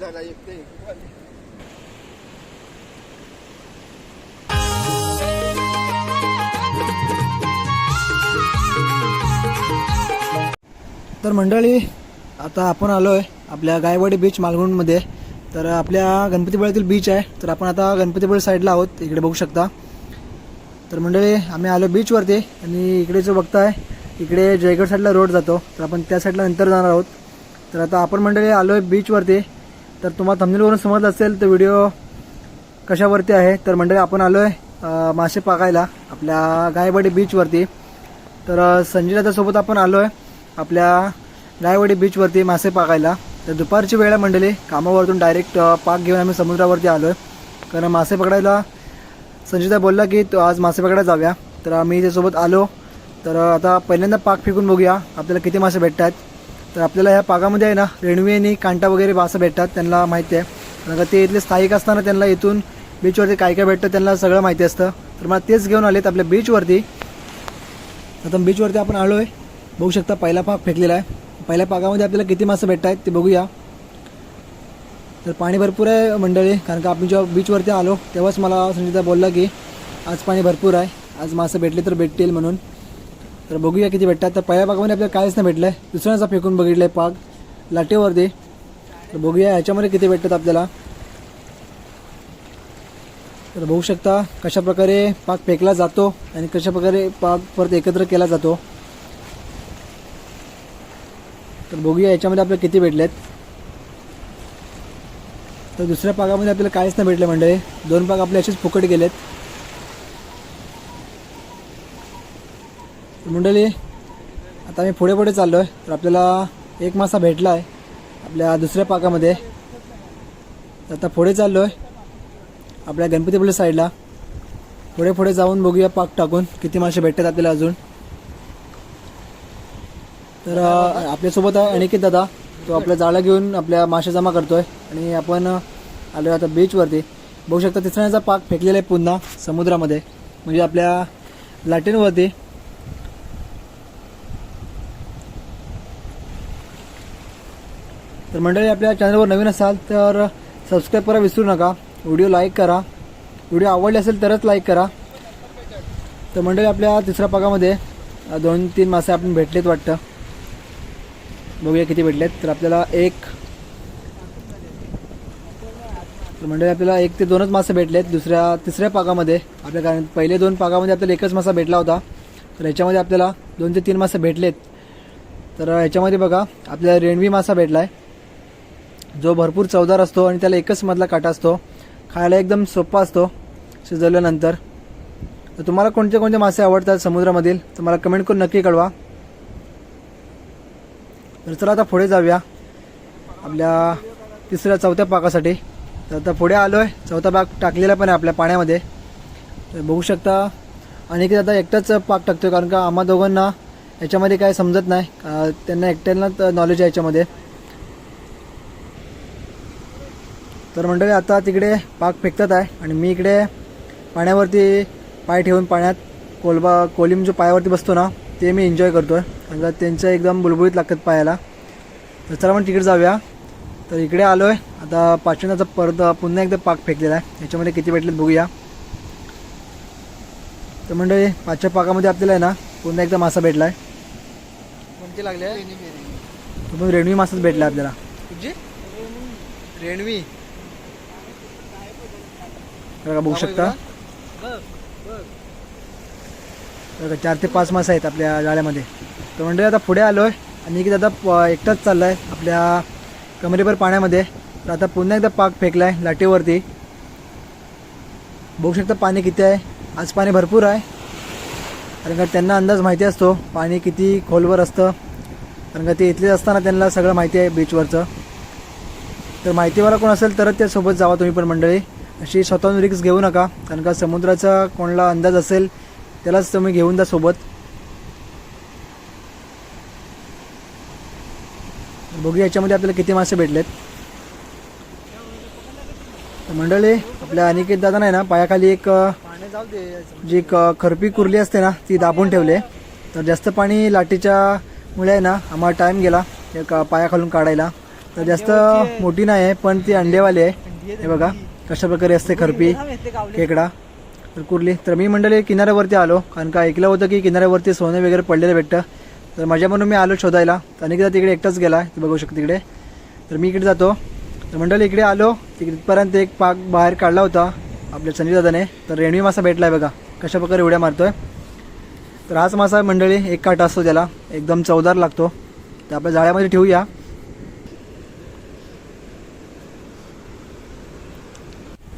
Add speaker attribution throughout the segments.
Speaker 1: झाला एक ते
Speaker 2: तर मंडळी आता आपण आलो आहे आपल्या गायवाडी बीच मालवणमध्ये. तर आपल्या गणपतीपुळ्यातील बीच आहे. तर आपण आता गणपतीपुळे साईडला आहोत. इकडे बघू शकता. तर मंडळी आम्ही आलो बीचवरती आणि इकडे जो बघताय इकडे जयगड साईडला रोड जातो. तर आपण त्या साईडला नंतर जाणार आहोत. तर आता आपण मंडळी आलो आहे बीचवरती तर तुम्हाला थंबनेलवरून समजलं असेल तर व्हिडिओ कशावरती आहे तर मंडळी आपण आलो आहे मासे पाकायला आपल्या गायवाडी बीचवरती तर संजय दादासोबत आपण आलो आहे आपल्या गायवाडी बीचवरती मासे पाकायला. तर दुपारची वेळ आहे मंडळी कामावरतून डायरेक्ट पाक घेऊन आम्ही समुद्रावरती आलो आहे कारण मासे पकडायला संजयदा बोलला की तो आज मासे पकडायला जाऊया. तर आम्ही त्यासोबत आलो. तर आता पहिल्यांदा पाक फेकून बघूया आपल्याला किती मासे भेटतात तर आपल्याला ह्या पाकामध्ये आहे ना रेणवे आणि कांटा वगैरे मासे भेटतात त्यांना माहिती आहे. कारण का ते इथले स्थायिक असताना त्यांना इथून बीचवरती काय काय भेटतं त्यांना सगळं माहिती असतं. तर मला तेच घेऊन आलेत आपल्या बीचवरती आता बीचवरती आपण आलो आहे बघू शकता पहिला पाक फेकलेला आहे. पहिल्या पाकामध्ये आपल्याला किती मासे भेटत आहेत ते बघूया. तर पाणी भरपूर आहे मंडळी कारण का आपण जेव्हा बीचवरती आलो तेव्हाच मला संजिता बोलला की आज पाणी भरपूर आहे. आज मासे भेटले तर भेटतील म्हणून. तर बघूया किती भेटतात. तर पहिल्या पाकामध्ये आपल्याला काहीच नाही भेटलं आहे दुसऱ्याचा फेकून बघितलं आहे पाक लाटेवरती. तर बघूया ह्याच्यामध्ये किती भेटतात आपल्याला. तर बघू शकता कशा प्रकारे पाक फेकला जातो आणि कशा प्रकारे पाक परत एकत्र केला जातो. तर बघूया याच्यामध्ये आपल्याला किती भेटलेत. तर दुसऱ्या पाकामध्ये आपल्याला काहीच नाही भेटलं म्हणजे दोन पाक आपले असेच फुकट गेलेत. मंडळी आता मी पुढे पुढे चाललो आहे तर आपल्याला एक मासा भेटला आहे आपल्या दुसऱ्या पाकामध्ये. तर आता पुढे चाललो आहे आपल्या गणपतीपुळे साईडला पुढे पुढे जाऊन बघूया पाक टाकून किती मासे भेटतात आपल्याला अजून. तर आपल्यासोबत आहे अनिकेत दादा तो आपल्या जाळं घेऊन आपल्या मासे जमा करतोय आणि आपण आलो आता बीचवरती बघू शकता तिसऱ्याचा पाक फेकलेला आहे पुन्हा समुद्रामध्ये. म्हणजे आपल्या लाटेनवरती तर मंडळी आपल्या चॅनलवर नवीन असाल तर सबस्क्राईब करा विसरू नका. व्हिडिओ लाईक करा. व्हिडिओ आवडले असेल तरच लाईक करा. तर मंडळी आपल्या तिसऱ्या पाकामध्ये दोन तीन मासे आपण भेटलेत वाटतं. बघूया किती भेटलेत. तर आपल्याला एक तर मंडळी आपल्याला एक ते दोनच मासे भेटलेत दुसऱ्या तिसऱ्या पाकामध्ये आपल्या कारण पहिले दोन पाकामध्ये आपल्याला एकच मासा भेटला होता. तर ह्याच्यामध्ये आपल्याला दोन ते तीन मासे भेटलेत. तर ह्याच्यामध्ये बघा आपल्याला रेणवी मासा भेटला आहे जो भरपूर चवदार असतो आणि त्याला एकच मधला काटा असतो खायला एकदम सोपा असतो शिजवल्यानंतर. तर तुम्हाला कोणते कोणते मासे आवडतात समुद्रामधील तर मला कमेंट करून नक्की कळवा. तर चला आता पुढे जाऊया आपल्या तिसऱ्या चौथ्या पाकासाठी. तर आता पुढे आलो आहे चौथा पाक टाकलेला पण आहे आपल्या पाण्यामध्ये. तर बघू शकता आणि आता एकटाच पाक टाकतो कारण का आम्हा दोघांना याच्यामध्ये काय समजत नाही. त्यांना एकट्याला नॉलेज आहे याच्यामध्ये. तर मंडळी आता तिकडे पाक फेकतात आहे आणि मी इकडे पाण्यावरती पाय ठेवून पाण्यात कोलबा कोलिम जो पायावरती बसतो ना ते मी एन्जॉय करतो आहे कारण त्यांचं एकदम बुलबुलीत लागतात पायाला. तर चला आपण तिकडे जाऊया. तर इकडे आलो आहे आता पाचव्यांदाचा परत पुन्हा एकदा पाक फेकलेला आहे. याच्यामध्ये किती भेटलेत बघूया. तर मंडळी पाचव्या पाकामध्ये आपल्याला आहे ना पुन्हा एकदा मासा भेटला आहे कोणते लागले तो पण रेणवी मासाच भेटला आपल्याला.
Speaker 1: रेणवी.
Speaker 2: बघा बघू शकता. बघा चार ते पाच मास आहेत आपल्या जाळ्यामध्ये तर म्हणजे आता पुढे आलो आहे आणि की दादा प- एकटाच चालला आहे आपल्या कमरेभर पाण्यामध्ये. तर आता पुन्हा एकदा पाक फेकला आहे लाटेवरती. बघू शकता पाणी किती आहे. आज पाणी भरपूर आहे. कारण का त्यांना अंदाज माहिती असतो पाणी किती खोलवर असतं. कारण का ते इथलेच असताना त्यांना सगळं माहिती आहे बीचवरचं तर माहितीवाला कोण असेल तरच त्यासोबत जावा तुम्ही पण मंडळी. अशी स्वतःहून रिक्स घेऊ नका. कारण का समुद्राचा कोणाला अंदाज असेल त्यालाच तुम्ही घेऊन जा सोबत. बघूया याच्यामध्ये आपल्याला किती मासे भेटलेत. मंडळी आपल्या अनिकेत दादा नाही ना पायाखाली एक जी क खरपी कुरली असते ना ती दाबून ठेवले तर जास्त पाणी लाटीच्या मुळे आहे ना आम्हाला टाईम गेला एक पायाखालून काढायला. तर जास्त मोठी नाही आहे पण ती अंडेवाली आहे. हे बघा. कशा प्रकारे असते खरपी? खेकडा? तर कुर्ली. तर मी मंडळी किनाऱ्यावरती आलो कारण का ऐकलं होतं की किनाऱ्यावरती सोने वगैरे पडलेलं भेटतं. तर माझ्या म्हणून मी आलो शोधायला. तर अनेकदा तिकडे एकटाच गेला ते बघू शकतो तिकडे. तर मी इकडे जातो. तर मंडळी इकडे आलो. तिकडे इथपर्यंत एक पाक बाहेर काढला होता आपल्या संजय दादाने. तर रेणवी मासा भेटला आहे बघा. कशा प्रकारे उड्या मारतोय. तर हाच मासा मंडळी एक काटा असतो त्याला. एकदम चवदार लागतो. तर आपल्या जाळ्यामध्ये ठेवूया.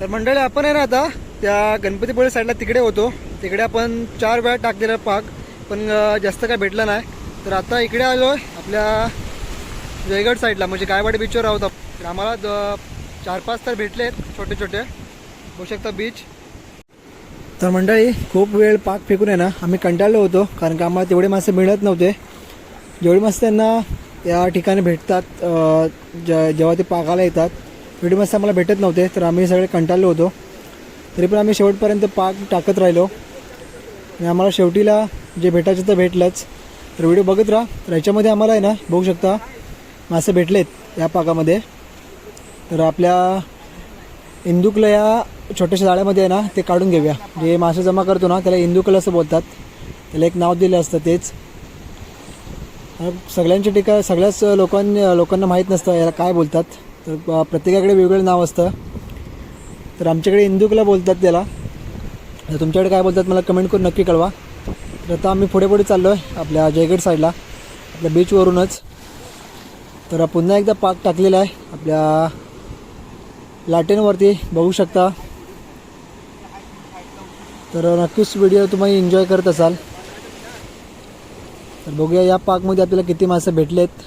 Speaker 2: तर मंडळी आपण आहे ना आता त्या गणपतीपुळे साईडला तिकडे होतो. तिकडे आपण चार वेळा टाकलेला पाक पण जास्त काय भेटलं नाही. तर आता इकडे आलो आहे आपल्या जयगड साईडला म्हणजे गायवाडी बीचवर आहोत आपण. तर आम्हाला द चार पाच तर भेटले आहेत छोटे छोटे. होऊ शकता बीच तर मंडळी खूप वेळ पाक फेकून आहे ना आम्ही कंटाळलो होतो कारण का आम्हाला तेवढे मासे मिळत नव्हते. जेवढे मासे त्यांना या ठिकाणी भेटतात ज जेव्हा ते पाकाला येतात तेवढे मासे आम्हाला भेटत नव्हते तर आम्ही सगळे कंटाळलो होतो. तरी पण आम्ही शेवटपर्यंत पाक टाकत राहिलो. आणि आम्हाला शेवटीला जे भेटायचं तर भेटलंच. तर व्हिडिओ बघत राहा. तर ह्याच्यामध्ये आम्हाला आहे ना बघू शकता मासे भेटलेत या पाकामध्ये. तर आपल्या इंदुकला या छोट्याशा जाळ्यामध्ये आहे ना ते काढून घेऊया. जे मासे जमा करतो ना त्याला इंदुकल असं बोलतात. त्याला एक नाव दिलं असतं तेच. सगळ्यांच्या ठिकाण सगळ्याच लोकां लोकांना माहीत नसतं याला काय बोलतात. तर प्रत्येकाकडे वेगवेगळं नाव असतं. तर आमच्याकडे इंदुकला बोलतात त्याला. तर तुमच्याकडे काय बोलतात मला कमेंट करून नक्की कळवा. तर आता आम्ही पुढे पुढे चाललो आहे आपल्या जयगड साईडला आपल्या बीचवरूनच तर पुन्हा एकदा पाक टाकलेला आहे आपल्या लाटेनवरती बघू शकता. तर नक्कीच व्हिडिओ तुम्ही एन्जॉय करत असाल. तर बघूया या पाकमध्ये आपल्याला किती मासे भेटलेत.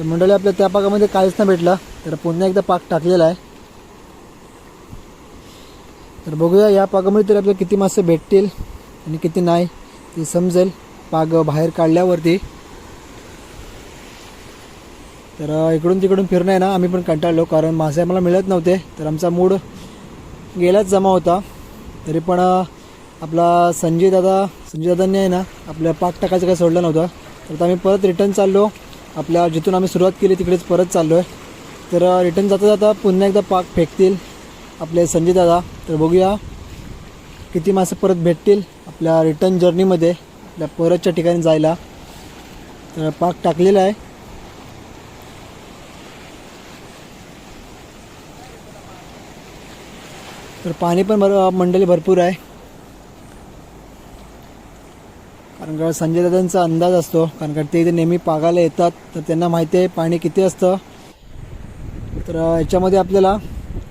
Speaker 2: तर मंडळी आपल्या त्या पाकामध्ये काहीच नाही भेटला तर पुन्हा एकदा पाक टाकलेला आहे. तर बघूया या पाकामध्ये तरी आपल्याला किती मासे भेटतील आणि किती नाही ते समजेल पाग बाहेर काढल्यावरती. तर इकडून तिकडून फिरणं आहे ना आम्ही पण कंटाळलो कारण मासे आम्हाला मिळत नव्हते तर आमचा मूड गेलाच जमा होता. तरी पण आपला संजय दादा संजय दादांनी आहे ना आपल्या पाक टाकायचं काही सोडलं नव्हतं. तर आता आम्ही परत रिटर्न चाललो. आपल्या जिथून आम्ही सुरुवात केली तिकडेच परत चाललो आहे तर रिटर्न जाता जाता पुन्हा एकदा पाक फेकतील आपले संजय दादा. तर बघूया किती मासे परत भेटतील आपल्या रिटर्न जर्नीमध्ये आपल्या परतच्या ठिकाणी जायला. तर पाक टाकलेला आहे. तर पाणी पण भर मंडळी भरपूर आहे. कारण का संजय दादांचा अंदाज असतो कारण का ते इथे नेहमी पागायला येतात तर त्यांना माहिती आहे पाणी किती असतं. तर याच्यामध्ये आपल्याला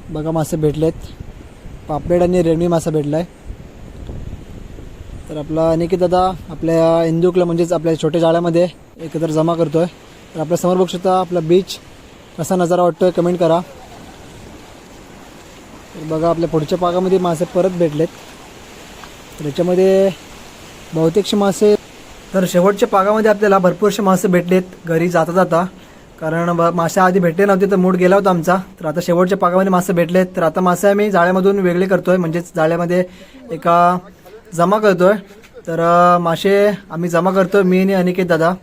Speaker 2: बघा मासे भेटलेत. पापलेट आणि रेडमी मासा भेटला आहे तर आपला अनिकेत दादा आपल्या इंदुकला म्हणजेच आपल्या छोट्या जाळ्यामध्ये एकत्र जमा करतोय. तर आपल्यासमोर बघू शकता आपला बीच कसा नजारा वाटतोय कमेंट करा. तर बघा आपल्या पुढच्या पागामध्ये मासे परत भेटलेत. तर याच्यामध्ये बहुतेकशे मासे तर शेवटच्या पागामध्ये आपल्याला भरपूरसे मासे भेटलेत. घरी जाता जाता. कारण ब- मासे आधी भेटले नव्हते तर मूड गेला होता आमचा. तर आता शेवटच्या पागामध्ये मासे भेटलेत. तर आता मासे आम्ही जाळ्यामधून वेगळे करतोय. म्हणजेच जाळ्यामध्ये एका जमा करतोय. तर मासे आम्ही जमा करतोय मी आणि अनिकेत दादा.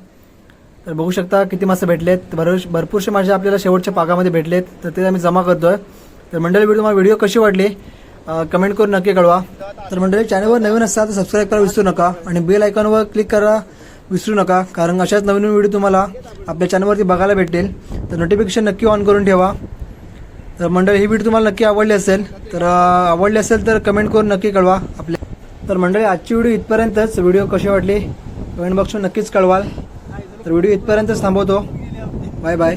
Speaker 2: तर बघू शकता किती मासे भेटलेत. भर भरपूरसे मासे आपल्याला शेवटच्या पागामध्ये भेटलेत. तर ते आम्ही जमा करतोय. तर मंडळी व्हिडिओ तुम्हाला व्हिडिओ कशी वाटली? कमेंट करून नक्की कळवा. तर मंडळी चॅनलवर नवीन असतात तर सबस्क्राईब करा विसरू नका आणि बेल आयकॉनवर क्लिक करा विसरू नका कारण अशाच नवीन नवीन व्हिडिओ तुम्हाला आपल्या चॅनलवरती बघायला भेटेल तर नोटिफिकेशन नक्की ऑन करून ठेवा. तर मंडळी ही व्हिडिओ तुम्हाला नक्की आवडली असेल तर आवडली असेल तर कमेंट करून नक्की कळवा आपल्या तर मंडळी आजची व्हिडिओ इथपर्यंतच. व्हिडिओ कशी वाटली? कमेंट बॉक्सवर नक्कीच कळवाल. तर व्हिडिओ इथपर्यंतच थांबवतो. Bye bye